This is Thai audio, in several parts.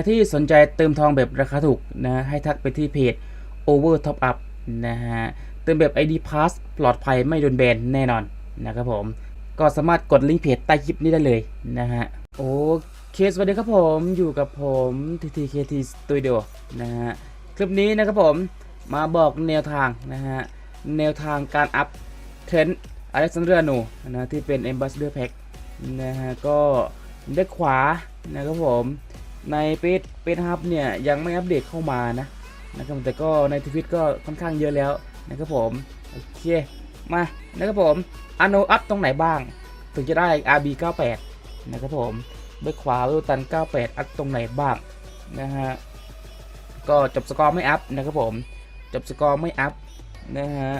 รที่สนใจเติมทองแบบราคาถูกนะ ให้ทักไปที่เพจ Over Top Up นะฮะ เติมแบบ ID Pass ปลอดภัยไม่โดนแบนแน่นอนนะครับผม ก็สามารถกดลิงก์เพจใต้คลิปนี้ได้เลยนะฮะ โอเคสวัสดีครับผมอยู่กับผม TTKT Studio นะฮะ คลิปนี้นะครับผมมาบอกแนวทางนะฮะ แนวทางการอัพเทรนด์อเล็กซานเดร์โนนะที่เป็น Ambassador Pack นะฮะ ก็เด็กขวานะครับผม ในเปซเปซฮับเนี่ยยังไม่อัปเดตเข้ามานะนะครับแต่ก็ในทวิตก็ค่อนข้างเยอะแล้วนะครับผมโอเคมานะครับผมอโนอัพตรงไหนบ้าง ถึงจะได้ RB 98นะครับผมเบคขวาเวลตัน 98 อัพตรงไหนบ้างนะฮะก็จบสกอร์ไม่อัพนะครับผมจบสกอร์ไม่อัพนะฮะ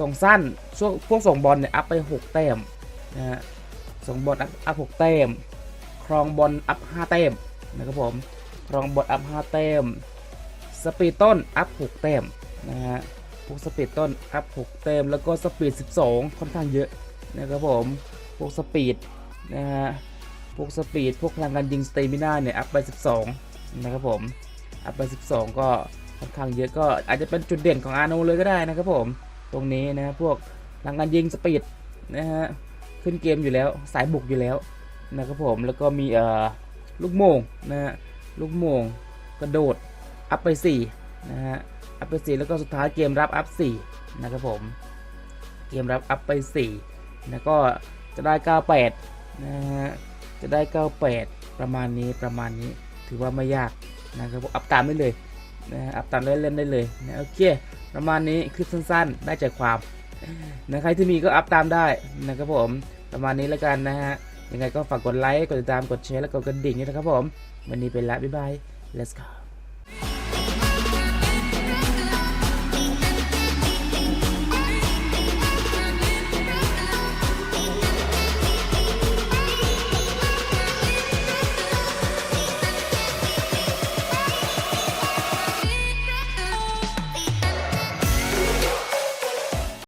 ส่งสั้นช่วงพวกส่งบอลเนี่ยอัพไป 6 แต้มนะฮะส่งบอลอัพอัพ6แต้มครองบอลอัพ5แต้ม นะครับผมรองบอลอัพ5แต้มสปีดต้นอัพ6แต้มนะฮะพวกสปีดต้นอัพ6แต้มแล้วก็สปีด 12 ค่อนข้างเยอะนะครับผมพวกสปีดนะฮะพวกสปีดพวกพลังการยิงสเตมิน่าเนี่ยอัพไป 12 นะครับผมอัพไป 12 ก็ค่อนข้างเยอะก็อาจจะเป็นจุดเด่นของอาโนเลยก็ได้นะครับผมตรงนี้นะพวกพลังการยิงสปีดนะฮะขึ้นเกมอยู่แล้วสายบุกอยู่แล้วนะครับผมแล้วก็มีเอ่อ ลูกโมงนะฮะลูกโมงกระโดดอัพไป4นะฮะอัพไป 4 แล้วก็สุดท้ายเกมรับอัพ4นะครับผมเกมรับอัพไป4แล้วก็จะได้ 98นะฮะจะได้ 98 ประมาณนี้ประมาณนี้ถือว่าไม่ยากนะครับผมอัพตามได้เลยนะฮะอัพตามได้เล่นได้เลยนะโอเคประมาณนี้คลิปสั้นๆ ได้ใจความนะใครที่มีก็อัพตามได้นะครับผมประมาณนี้แล้วกันนะฮะ ยังไงก็ฝากกดไลค์ กดติดตาม กดแชร์ และกดกระดิ่งด้วยนะครับผม วันนี้เป็นละ บ๊ายบาย let's go